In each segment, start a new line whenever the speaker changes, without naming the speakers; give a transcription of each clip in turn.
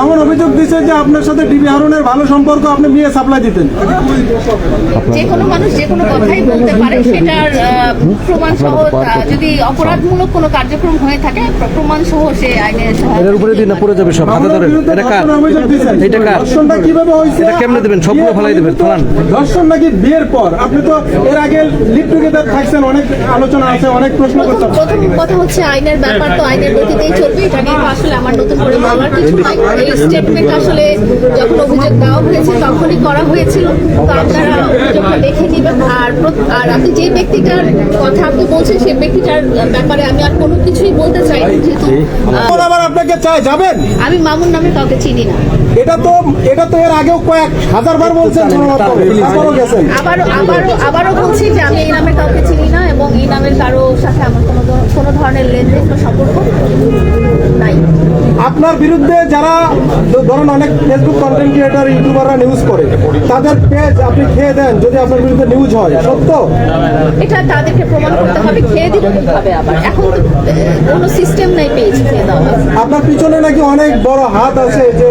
এমন অভিযোগ দিচ্ছে যে আপনার সাথে ডিবি হারুনের ভালো সম্পর্ক আপনি মেয়ে সাপ্লাই দিতেন।
যে কোনো মানুষ যে কোনো কথাই বলতে পারে সেটার প্রমাণ সহ যদি অপরাধমূলক কোনো কার্যক্রম হয়ে থাকে প্রমাণ সহ সে আইনের
এটার উপরে দিন পড়ে যাবে সব হাতে ধরেন। এটা কার। এটা কার?
ধর্ষণটা কীভাবে হয়েছে?
এটা কেমনে দিবেন? সবগুলো ফালাই দিবেন, ফালান।
ধর্ষণ নাকি বিয়ের পর? আপনি তো এর আগে লিভ টুগেদার থাকছেন অনেক আলোচনা আছে অনেক প্রশ্ন করতে
প্রথম কথা হচ্ছে আইনের ব্যাপার তো আইনের গতিতেই চলবে এটা নিয়ে আসলে আমার নতুন করে বলার কিছু নাই। স্টেটমেন্ট আসলে যখন অভিযোগ দেওয়া হয়েছে তখনই করা হয়েছিল। তো আপনারা অভিযোগটা দেখে নেবেন। আর আর আপনি যে ব্যক্তিটার কথা আপনি বলছেন সেই ব্যক্তিটার ব্যাপারে আমি আর কোনো কিছুই বলতে চাই না যেহেতু
আবার আপনাকে চাই যাবেন?
আমি মামুন নামে কাউকে চিনি না।
এটা তো এটা তো এর আগেও কয়েক হাজার বার বলছেন
আবারও আবারও আবারও বলছি যে আমি এই নামের কাউকে চিনি না এবং এই নামের কারও সাথে আমার কোনো কোনো ধরনের লেনদেন বা সম্পর্ক
আপনার বিরুদ্ধে যারা ধরুন অনেক ফেসবুক কন্টেন্ট ক্রিয়েটার ইউটিউবাররা নিউজ করে তাদের পেজ আপনি খেয়ে দেন যদি আপনার বিরুদ্ধে নিউজ হয় সত্য?
এটা তাদেরকে প্রমাণ করতে হবে খেয়ে দিল কীভাবে আবার? এখন কোনো সিস্টেম নাই পেয়েছি খেয়ে দেওয়া
আপনার পিছনে নাকি অনেক বড় হাত আছে যে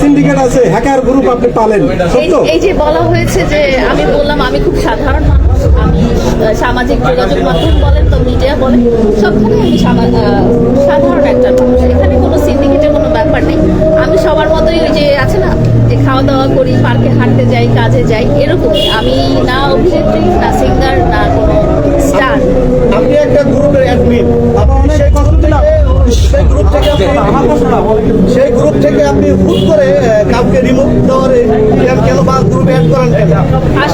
সিন্ডিকেট আছে হ্যাকার গ্রুপ আপনি পালেন
এই
সত্য?
এই যে বলা হয়েছে যে আমি বললাম আমি খুব সাধারণ আমি সামাজিক যোগাযোগ মাধ্যম বলেন তো মিডিয়া বলেন সবখানে আমি সাধারণ একটা মানুষ। এখানে কোনো সিন্ডিকেটের কোনো ব্যাপার নেই। আমি সবার মতোই ওই যে আছে না যে খাওয়া দাওয়া করি পার্কে হাঁটতে যাই কাজে যাই এরকমই আমি না অভিনেত্রী না সিঙ্গার না কোনো স্টার
আমি একটা গ্রুপের অ্যাডমিন সেই গ্রুপ থেকে সেই গ্রুপ থেকে আপনি সেই গ্রুপ থেকে আপনি হুট করে কাউকে রিমুভ দেওয়ার কেন বা গ্রুপে অ্যাড করেন কেন?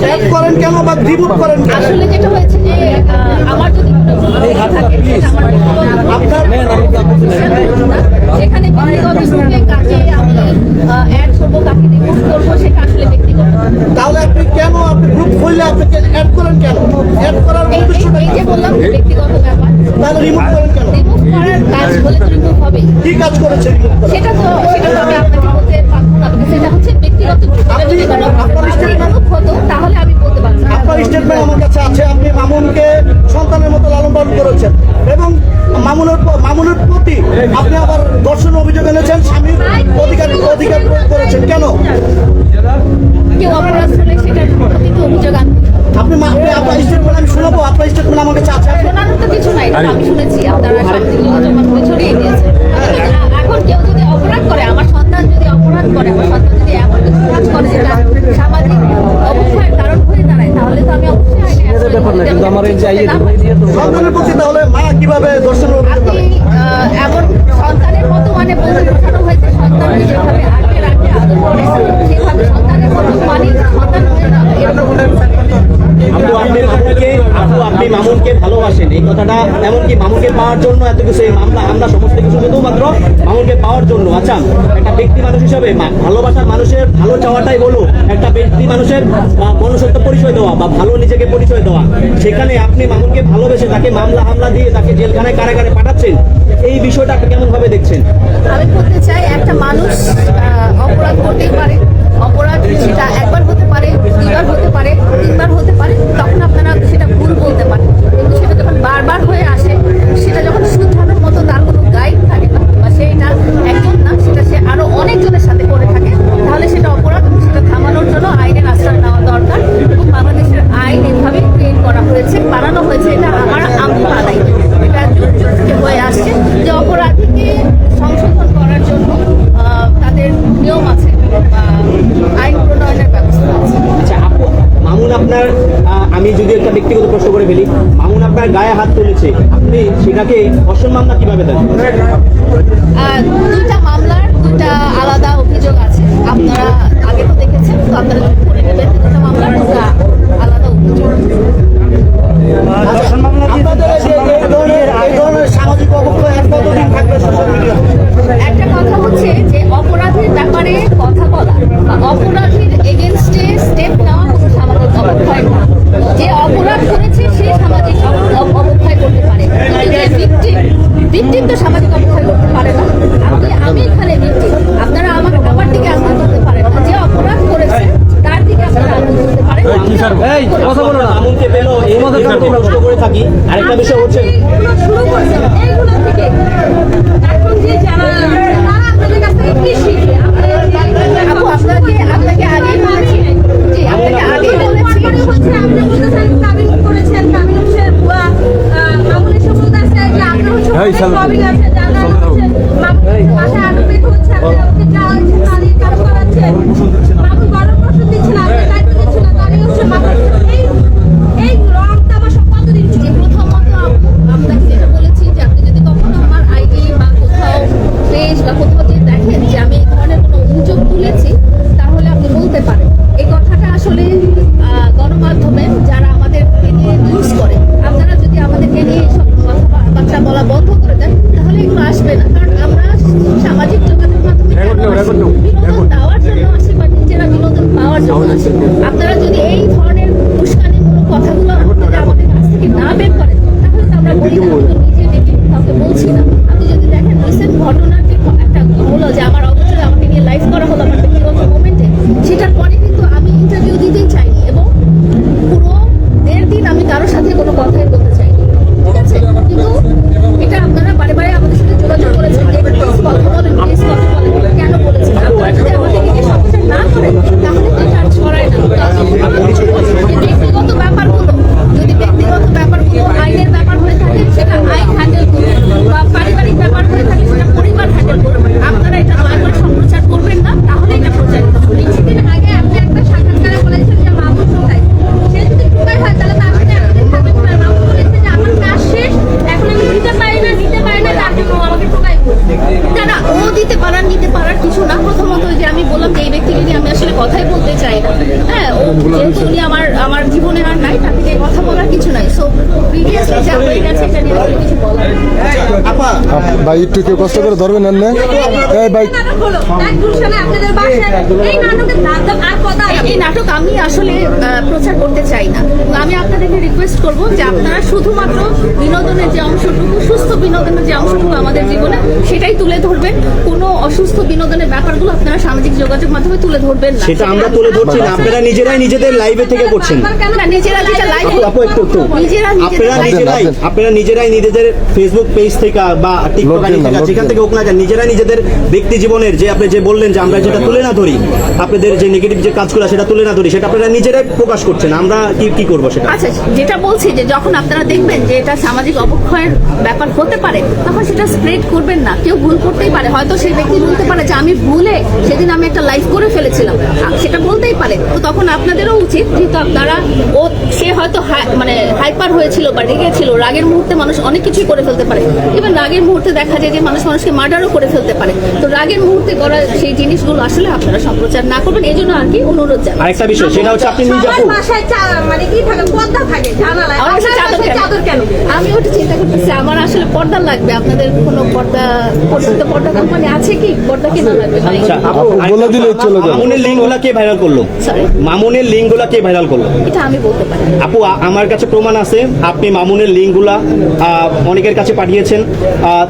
অ্যাড করেন কেন বা রিমুভ করেন
আসলে যেটা হয়েছে যে আহ, আমার যদি কোনো group থেকে থাকে সেটা আমার ব্যক্তিগত
আপনার
সেখানে ব্যক্তিগত গ্রুপে কাকে আমি অ্যাড করব কাকে রিমুভ করব সেটা আসলে ব্যক্তিগত
তাহলে আপনি কেন আপনি গ্রুপ খুললে আপনাকে অ্যাড করেন কেন অ্যাড করার
এই এই-
উদ্দেশ্যটা
এই
কি?
যে বললাম ব্যক্তিগত ব্যাপার
তাহলে রিমুভ করেন কেন
রিমুভ করার কাজ হলে তো রিমুভ হবে
কি কাজ করেছে
সেটা তো সেটা তো আমি আপনাকে বলতে পারব না সেটা হচ্ছে ব্যক্তিগত remove হতো তাহলে আমি বলতে পারতাম।
আপনার স্টেটমেন্ট আমার কাছে আছে আপনি মামুনকে সন্তানের মতো লালন পালন করেছেন। এবং মামুনের মামুনের প্রতি আপনি আবার দর্শন অভিযোগ এনেছেন স্বামীর অধিকার অধিকার প্রয়োগ করেছেন। কেন?
কেউ অপরাধ হলে সেটার প্রতি অভিযোগ
আপনি আপনি আপনার স্টেটমেন্ট আমি শোনাবো আপনার স্টেটমেন্ট আমার কাছে আছে।
শোনানোর তো কিছু নাই আমি শুনেছি আপনারা যোগাযোগ মাধ্যমে ছড়িয়ে দিয়েছেন। আমার
এই যে আইয়ে দিয়ে তো
সন্তানের প্রতি তাহলে মা কীভাবে দর্শন
এমন সন্তানের মতো মানে বোঝানো হয়েছে সন্তান যেভাবে আগে
আপনি মামুনকে ভালোবাসেন। এই কথাটা এমনকি মামুনকে পাওয়ার জন্য এত কিছু এই আমরা সমস্ত কিছু শুধুমাত্র মামুনকে পাওয়ার জন্য। আচ্ছা একটা ব্যক্তি মানুষ হিসাবে ভালোবাসার মানুষের ভালো চাওয়াটাই বলো একটা ব্যক্তি মানুষের মনুষ্যত্ব পরিচয় দেওয়া বা ভালো নিজেকে পরিচয় দেওয়া। সেখানে আপনি মামুনকে ভালোবেসে তাকে মামলা হামলা দিয়ে তাকে জেলখানায় কারাগারে পাঠাচ্ছেন। এই বিষয়টা আপনি কেমন ভাবে দেখছেন?
আমি বলতে চাই, একটা মানুষ আমি
যদি একটা ব্যক্তিগত প্রশ্ন করে ফেলি মামুন আপনার গায়ে হাত তুলেছে আপনি সেটাকে অসম্মান না কীভাবে দেন?
মামলার দুইটা আলাদা অভিযোগ আছে। আপনারা আগে তো দেখেছেন তো আপনারা করে নেবেন দুটা মামলার দুটা আলাদা অভিযোগ।
হলো যে আমার
ভাই একটু কেউ কষ্ট করে ধরবেন না এই ভাই।
এই নাটক
আমি আসলে প্রচার করতে চাই না। আমি আপনাদেরকে রিকোয়েস্ট করব যে আপনারা শুধুমাত্র বিনোদনের যে অংশটুকু সুস্থ বিনোদনের যে অংশটুকু আমাদের জীবনে সেটাই তুলে ধরবেন। কোনো অসুস্থ বিনোদনের ব্যাপারগুলো আপনারা সামাজিক যোগাযোগ মাধ্যমে তুলে ধরবেন না।
সেটা আমরা তুলে ধরছি না আপনারা নিজেরাই নিজেদের লাইভে থেকে করছেন।
নিজেরা যেটা লাইভ
আপনারা নিজেরাই আপনারা নিজেরাই নিজেদের ফেসবুক পেজ থেকে বা টিকটক। যেখান থেকে হোক না কেন নিজেরাই নিজেদের ব্যক্তি জীবনের যে আপনি যে বললেন যে আমরা যেটা তুলে না ধরি আপনাদের যে নেগেটিভ যে কাজগুলো সেটা তুলে না ধরি, সেটা আপনারা নিজেরাই প্রকাশ করছেন, আমরা কি কি করব সেটা?
আচ্ছা যেটা বলছি যে যখন আপনারা দেখবেন যে এটা সামাজিক অবক্ষয়ের ব্যাপার হতে পারে, তখন সেটা স্প্রেড করবেন না। কেউ ভুল করতেই পারে, হয়তো সেই ব্যক্তি বলতে পারে যে আমি ভুলে সেদিন আমি একটা লাইভ করে ফেলেছিলাম। সেটা বলতেই পারে। তো তখন আপনাদেরও উচিত, যেহেতু আপনারা ও, সে হয়তো মানে হাইপার হয়েছিল বা রেগেছিল রাগের মুহূর্তে মানুষ অনেক কিছুই করে ফেলতে পারে। ইভেন রাগের মুহূর্তে দেখা যায় যে মানুষ মানুষকে মার্ডারও করে ফেলতে পারে। তো রাগের মুহূর্তে করা সেই জিনিসগুলো আসলে আপনারা সম্প্রচার না করবেন, এই জন্য আর কি অনুরোধ
আরেকটা বিষয় সেটা হচ্ছে আপনি নিজে আপু
বাসায় চা- মানে কি থাকে পর্দা থাকে জানালায়
আমার চাদর
বাসায়
কেন?
চাদর কেন?
আমি ওটা চিন্তা করতেছি আমার আসলে পর্দা লাগবে আপনাদের কোনো পর্দা পরিচিত পর্দা কোম্পানি আছে কি? পর্দা কেনা লাগবে?
আচ্ছা আপু
বলে দিলে চলে যাবে
মামুনের লিঙ্কগুলা কে ভাইরাল করল? মামুনের লিঙ্কগুলা কে ভাইরাল করল?
এটা আমি বলতে পারি
আপু আমার কাছে প্রমাণ আছে আপনি মামুনের লিঙ্কগুলা আহ, অনেকের কাছে পাঠিয়েছেন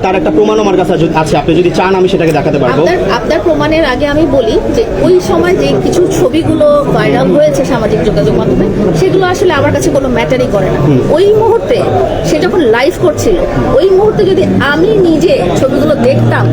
তার একটা প্রমাণ আমার কাছে আছে আপনি যদি চান আমি সেটাকে দেখাতে পারব।
আপনার আপনার প্রমাণের আগে আমি বলি যে ওই সময় যে কিছু ছবিগুলো ভাইরাল হয়েছে সামাজিক যোগাযোগ মাধ্যমে সেগুলো আসলে আমার কাছে কোনো ম্যাটারই করে না। ওই মুহূর্তে সে যখন লাইভ করছিল ওই মুহূর্তে যদি আমি নিজে ছবিগুলো দেখতাম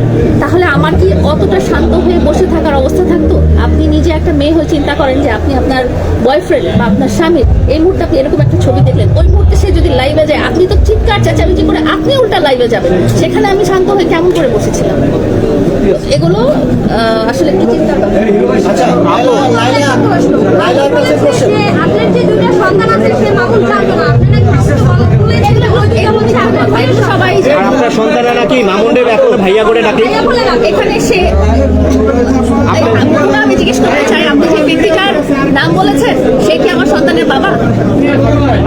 তাহলে আমার কি অতটা শান্ত হয়ে বসে থাকার অবস্থা থাকতো? আপনি নিজে একটা মেয়ে হয়ে চিন্তা করেন যে আপনি আপনার বয়ফ্রেন্ড বা আপনার স্বামীর এই মুহূর্তে আপনি এরকম একটা ছবি দেখলেন ওই মুহূর্তে সে যদি লাইভে যায় আপনি তো চিৎকার চেঁচামেচি করে আপনি উল্টা লাইভে যাবেন। সেখানে আমি শান্ত হয়ে কেমন করে বসেছিলাম? এগুলো আসলে কি চিন্তা
আচ্ছা, আপনার সন্তান আছে সে মামুন
নাকি মামুনের এখন ভাইয়া করে ডাকে এখানে সে আমি জিজ্ঞেস করতে চাই আপনি যে পিপিকার নাম বলেছেন সে কি আমার সন্তানের বাবা?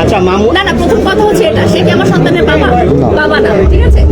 আচ্ছা
মামু না না প্রথম কথা হচ্ছে এটা সে কি
আমার সন্তানের বাবা? বাবা না
ঠিক আছে?